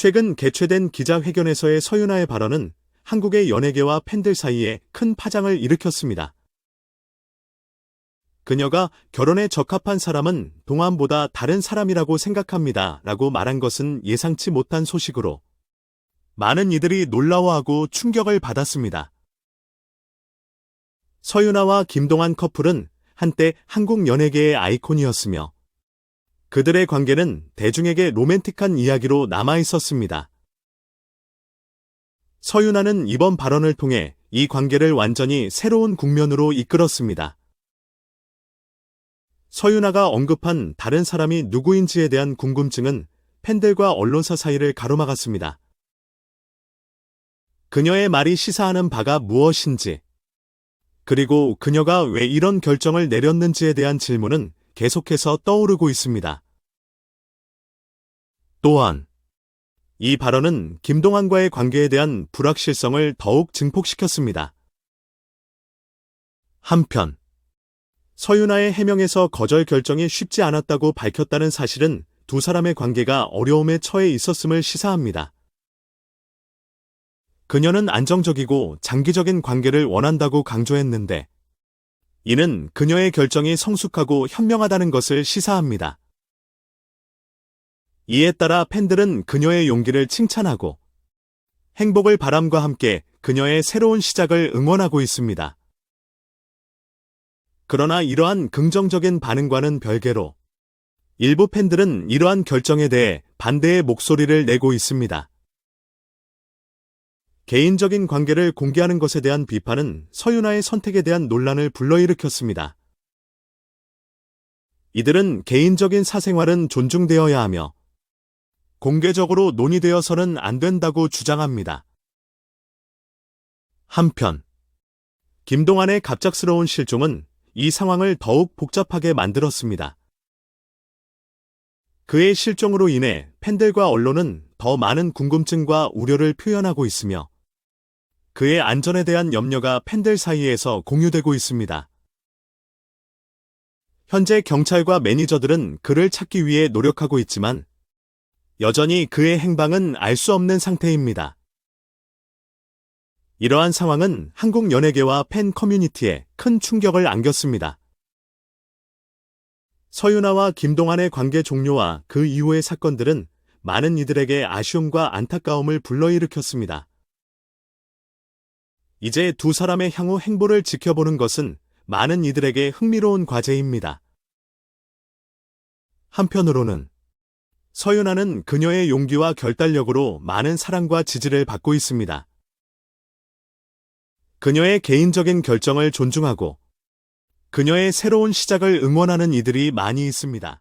최근 개최된 기자회견에서의 서윤아의 발언은 한국의 연예계와 팬들 사이에 큰 파장을 일으켰습니다. 그녀가 결혼에 적합한 사람은 동안보다 다른 사람이라고 생각합니다. 라고 말한 것은 예상치 못한 소식으로 많은 이들이 놀라워하고 충격을 받았습니다. 서윤아와 김동완 커플은 한때 한국 연예계의 아이콘이었으며 그들의 관계는 대중에게 로맨틱한 이야기로 남아 있었습니다. 서윤아는 이번 발언을 통해 이 관계를 완전히 새로운 국면으로 이끌었습니다. 서윤아가 언급한 다른 사람이 누구인지에 대한 궁금증은 팬들과 언론사 사이를 가로막았습니다. 그녀의 말이 시사하는 바가 무엇인지, 그리고 그녀가 왜 이런 결정을 내렸는지에 대한 질문은 계속해서 떠오르고 있습니다. 또한, 이 발언은 김동완과의 관계에 대한 불확실성을 더욱 증폭시켰습니다. 한편, 서윤아의 해명에서 거절 결정이 쉽지 않았다고 밝혔다는 사실은 두 사람의 관계가 어려움에 처해 있었음을 시사합니다. 그녀는 안정적이고 장기적인 관계를 원한다고 강조했는데, 이는 그녀의 결정이 성숙하고 현명하다는 것을 시사합니다. 이에 따라 팬들은 그녀의 용기를 칭찬하고, 행복을 바람과 함께 그녀의 새로운 시작을 응원하고 있습니다. 그러나 이러한 긍정적인 반응과는 별개로 일부 팬들은 이러한 결정에 대해 반대의 목소리를 내고 있습니다. 개인적인 관계를 공개하는 것에 대한 비판은 서윤아의 선택에 대한 논란을 불러일으켰습니다. 이들은 개인적인 사생활은 존중되어야 하며 공개적으로 논의되어서는 안 된다고 주장합니다. 한편, 김동완의 갑작스러운 실종은 이 상황을 더욱 복잡하게 만들었습니다. 그의 실종으로 인해 팬들과 언론은 더 많은 궁금증과 우려를 표현하고 있으며 그의 안전에 대한 염려가 팬들 사이에서 공유되고 있습니다. 현재 경찰과 매니저들은 그를 찾기 위해 노력하고 있지만 여전히 그의 행방은 알 수 없는 상태입니다. 이러한 상황은 한국 연예계와 팬 커뮤니티에 큰 충격을 안겼습니다. 서윤아와 김동완의 관계 종료와 그 이후의 사건들은 많은 이들에게 아쉬움과 안타까움을 불러일으켰습니다. 이제 두 사람의 향후 행보를 지켜보는 것은 많은 이들에게 흥미로운 과제입니다. 한편으로는 서윤아는 그녀의 용기와 결단력으로 많은 사랑과 지지를 받고 있습니다. 그녀의 개인적인 결정을 존중하고 그녀의 새로운 시작을 응원하는 이들이 많이 있습니다.